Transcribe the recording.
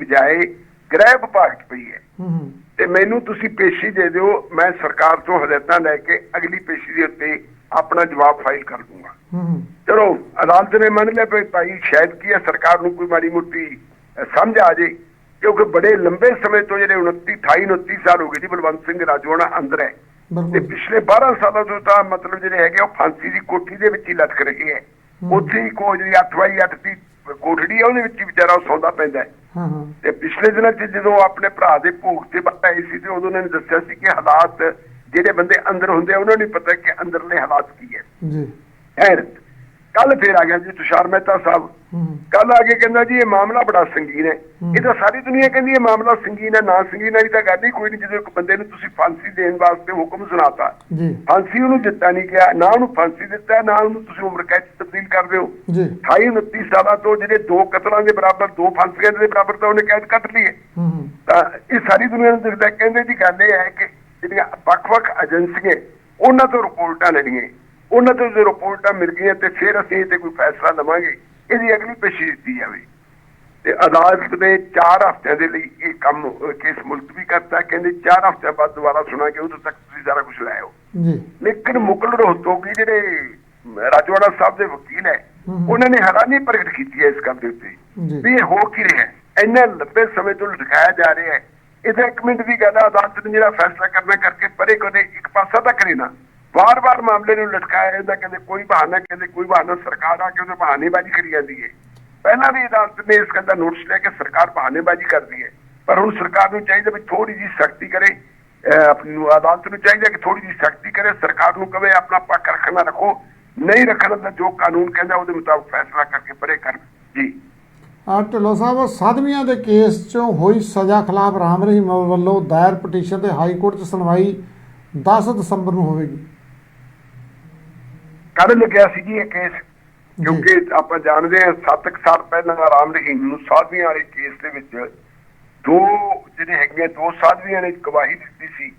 ਬਜਾਏ ਗ੍ਰਹਿ ਵਿਭਾਗ 'ਚ ਪਈ ਹੈ। ਤੇ ਮੈਨੂੰ ਤੁਸੀਂ ਪੇਸ਼ੀ ਦੇ ਦਿਓ ਮੈਂ ਸਰਕਾਰ ਤੋਂ ਹਦਾਇਤਾਂ ਲੈ ਕੇ ਅਗਲੀ ਪੇਸ਼ੀ ਦੇ ਉੱਤੇ ਆਪਣਾ ਜਵਾਬ ਫਾਈਲ ਕਰ ਦੂੰਗਾ। ਚਲੋ ਅਦਾਲਤ ਨੇ ਮੰਨ ਲਿਆ ਵੀ ਭਾਈ ਸ਼ਾਇਦ ਕੀ ਹੈ ਸਰਕਾਰ ਨੂੰ ਕੋਈ ਮਾੜੀ ਮੋਟੀ ਸਮਝ ਆ ਜੇ ਕਿਉਂਕਿ ਬੜੇ ਲੰਬੇ ਸਮੇਂ ਤੋਂ ਜਿਹੜੇ 29 28 29 ਸਾਲ ਹੋ ਗਏ ਜੀ ਬਲਵੰਤ ਸਿੰਘ ਰਾਜੋਣਾ ਅੰਦਰ ਹੈ। ਤੇ ਪਿਛਲੇ 12 ਸਾਲਾਂ ਤੋਂ ਤਾਂ ਮਤਲਬ ਜਿਹੜੇ ਹੈਗੇ ਉਹ ਫਾਂਸੀ ਦੀ ਕੋਠੀ ਦੇ ਵਿੱਚ ਹੀ ਲਟਕ ਰਹੇ ਹੈ। ਉੱਥੇ ਹੀ ਕੋਈ ਜਿਹੜੀ 8 ਬਾਈ 8 ਦੀ ਕੋਠੜੀ ਹੈ ਉਹਦੇ ਵਿੱਚ ਹੀ ਵਿਚਾਰਾ ਸੌਂਦਾ ਪੈਂਦਾ ਹੈ। ਹਾਂ ਹਾਂ। ਤੇ ਪਿਛਲੇ ਦਿਨਾਂ 'ਚ ਜਦੋਂ ਆਪਣੇ ਭਰਾ ਦੇ ਭੋਗ ਤੇ ਬਤਾਏ ਸੀ ਤੇ ਉਦੋਂ ਉਹਨਾਂ ਨੇ ਦੱਸਿਆ ਸੀ ਕਿ ਹਾਲਾਤ ਜਿਹੜੇ ਬੰਦੇ ਅੰਦਰ ਹੁੰਦੇ ਆ, ਉਹਨਾਂ ਨੂੰ ਨਹੀਂ ਪਤਾ ਕਿ ਅੰਦਰਲੇ ਹਾਲਾਤ ਕੀ ਹੈ। ਜੀ। ਖੈਰ ਕੱਲ ਫੇਰ ਆ ਗਿਆ ਜੀ ਤੁਸ਼ਾਰ ਮਹਿਤਾ ਸਾਹਿਬ। ਹੂੰ। ਹੂੰ ਕੱਲ ਆ ਕੇ ਕਹਿੰਦਾ ਜੀ ਇਹ ਮਾਮਲਾ ਬੜਾ ਸੰਗੀਨ ਹੈ। ਇਹ ਤਾਂ ਸਾਰੀ ਦੁਨੀਆ ਕਹਿੰਦੀ ਇਹ ਮਾਮਲਾ ਸੰਗੀਨ ਹੈ ਨਾ ਸੰਗੀਨ ਵਾਲੀ ਤਾਂ ਗੱਲ ਹੀ ਕੋਈ ਨਹੀਂ ਜਦੋਂ ਇੱਕ ਬੰਦੇ ਨੂੰ ਤੁਸੀਂ ਫਾਂਸੀ ਦੇਣ ਵਾਸਤੇ ਹੁਕਮ ਸੁਣਾਤਾ। ਜੀ। ਫਾਂਸੀ ਉਹਨੂੰ ਦਿੱਤਾ ਨਹੀਂ ਗਿਆ ਨਾ ਉਹਨੂੰ ਫਾਂਸੀ ਦਿੱਤਾ ਨਾ ਉਹਨੂੰ ਤੁਸੀਂ ਉਮਰ ਕੈਦ ਤਬਦੀਲ ਕਰ ਦਿਓ। ਜੀ। 28 29 ਸਾਲਾਂ ਤੋਂ ਜਿਹੜੇ ਦੋ ਕਤਲਾਂ ਦੇ ਬਰਾਬਰ ਦੋ ਫਾਂਸੀਆਂ ਦੇ ਬਰਾਬਰ ਤਾਂ ਉਹਨੇ ਕੈਦ ਕੱਟ ਲਈ ਹੈ। ਹੂੰ ਹੂੰ। ਤਾਂ ਇਹ ਸਾਰੀ ਦੁਨੀਆ ਨੂੰ ਦਿਖਦਾ ਹੈ। ਕਹਿੰਦੇ ਦੀ ਗੱਲ ਇਹ ਹੈ ਕਿ ਜਿਹੜੀਆਂ ਵੱਖ-ਵੱਖ ਏਜੰਸੀਆਂ ਉਹਨਾਂ ਤੋਂ ਰਿਪੋਰਟਾਂ ਲੈਣੀਆਂ। ਉਹਨਾਂ ਤੋਂ ਜੇ ਰਿਪੋਰਟਾਂ ਮਿਲ ਗਈਆਂ ਤੇ ਫਿਰ ਅਸੀਂ ਇਹ ਤੇ ਕੋਈ ਫੈਸਲਾ ਲਵਾਂਗੇ। ਇਹਦੀ ਅਗਲੀ ਪੇਸ਼ੀ ਦਿੱਤੀ ਜਾਵੇ ਤੇ ਅਦਾਲਤ ਨੇ 4 ਹਫ਼ਤਿਆਂ ਦੇ ਲਈ ਇਹ ਕੰਮ ਕੇਸ ਮੁਲਤਵੀ ਕਰਤਾ। ਕਹਿੰਦੇ 4 ਹਫ਼ਤਿਆਂ ਬਾਅਦ ਦੁਬਾਰਾ ਸੁਣਾਂਗੇ ਉਦੋਂ ਤੱਕ ਤੁਸੀਂ ਸਾਰਾ ਕੁਝ ਲੈ ਆਓ। ਜੀ। ਲੇਕਿਨ ਮੁਕਲ ਰੋਹਤੋਗੀ ਜਿਹੜੇ ਰਾਜਵਾੜਾ ਸਾਹਿਬ ਦੇ ਵਕੀਲ ਹੈ। ਉਹਨਾਂ ਨੇ ਹੈਰਾਨੀ ਪ੍ਰਗਟ ਕੀਤੀ ਹੈ ਇਸ ਗੱਲ ਦੇ ਉੱਤੇ। ਵੀ ਇਹ ਹੋ ਕੀ ਰਿਹਾ ਇੰਨਾ ਲੰਬੇ ਸਮੇਂ ਤੋਂ ਲਟਕਾਇਆ ਜਾ ਰਿਹਾ ਹੈ। ਇਹਦਾ ਇੱਕ ਮਿੰਟ ਦੀ ਗੱਲ ਹੈ ਅਦਾਲਤ ਨੇ ਜਿਹੜਾ ਫੈਸਲਾ ਕਰਨਾ ਕਰਕੇ ਪਰੇ ਕੋਨੇ ਇੱਕ ਪਾਸਾ ਤਾਂ ਕਰੇ ਨਾ। ਵਾਰ-ਵਾਰ ਮਾਮਲੇ ਨੂੰ ਲਟਕਾਇਆ ਜਾਂਦਾ ਕਹਿੰਦੇ ਕੋਈ ਬਹਾਨਾ ਕਹਿੰਦੇ ਕੋਈ ਬਹਾਨਾ ਸਰਕਾਰ ਆ ਕੇ ਉਹਦੇ ਬਹਾਨੇਬਾਜ਼ੀ ਕਰੀ ਜਾਂਦੀ ਹੈ। ਪਹਿਲਾਂ ਵੀ ਅਦਾਲਤ ਨੇ ਇਸ ਗੱਲ ਦਾ ਨੋਟਿਸ ਲਿਆ ਕਿ ਸਰਕਾਰ ਬਹਾਨੇਬਾਜ਼ੀ ਕਰਦੀ ਹੈ। ਪਰ ਹੁਣ ਸਰਕਾਰ ਨੂੰ ਚਾਹੀਦਾ ਵੀ ਥੋੜੀ ਜੀ ਸਖਤੀ ਕਰੇ ਆਪਣੀ ਅਦਾਲਤ ਨੂੰ ਚਾਹੀਦਾ ਕਿ ਥੋੜੀ ਜੀ ਸਖਤੀ ਕਰੇ, ਸਰਕਾਰ ਨੂੰ ਕਵੇ ਆਪਣਾ ਪੱਖ ਰੱਖਣਾ ਰੱਖੋ, ਨਹੀਂ ਰੱਖਣਾ ਤਾਂ ਜੋ ਕਾਨੂੰਨ ਕਹਿੰਦਾ ਉਹਦੇ ਮੁਤਾਬਕ ਫੈਸਲਾ ਕਰਕੇ ਪਰੇ ਕਰਨ ਜੀ। ਆ ਢਿੱਲੋਂ ਸਾਹਿਬ ਸਾਧਵੀਆਂ ਦੇ ਕੇਸ 'ਚੋਂ ਹੋਈ ਸਜ਼ਾ ਖਿਲਾਫ ਰਾਮ ਰਹੀਮ ਵੱਲੋਂ ਦਾਇਰ ਪਟੀਸ਼ਨ ਤੇ ਹਾਈ ਕੋਰਟ 'ਚ ਸੁਣਵਾਈ 10 ਦਸੰਬਰ ਨੂੰ ਹੋਵੇਗੀ। ਕੱਢ ਲੱਗਿਆ ਸੀ ਜੀ ਇਹ ਕੇਸ ਕਿਉਂਕਿ ਆਪਾਂ ਜਾਣਦੇ ਹਾਂ 7 ਸਾਲ ਪਹਿਲਾਂ ਰਾਮ ਰਹੀਮ ਨੂੰ ਸਾਧਵੀਆਂ ਵਾਲੇ ਕੇਸ ਦੇ ਵਿੱਚ ਦੋ ਜਿਹੜੇ ਹੈਗੇ ਦੋ ਸਾਧਵੀਆਂ ਨੇ ਗਵਾਹੀ ਦਿੱਤੀ ਸੀ।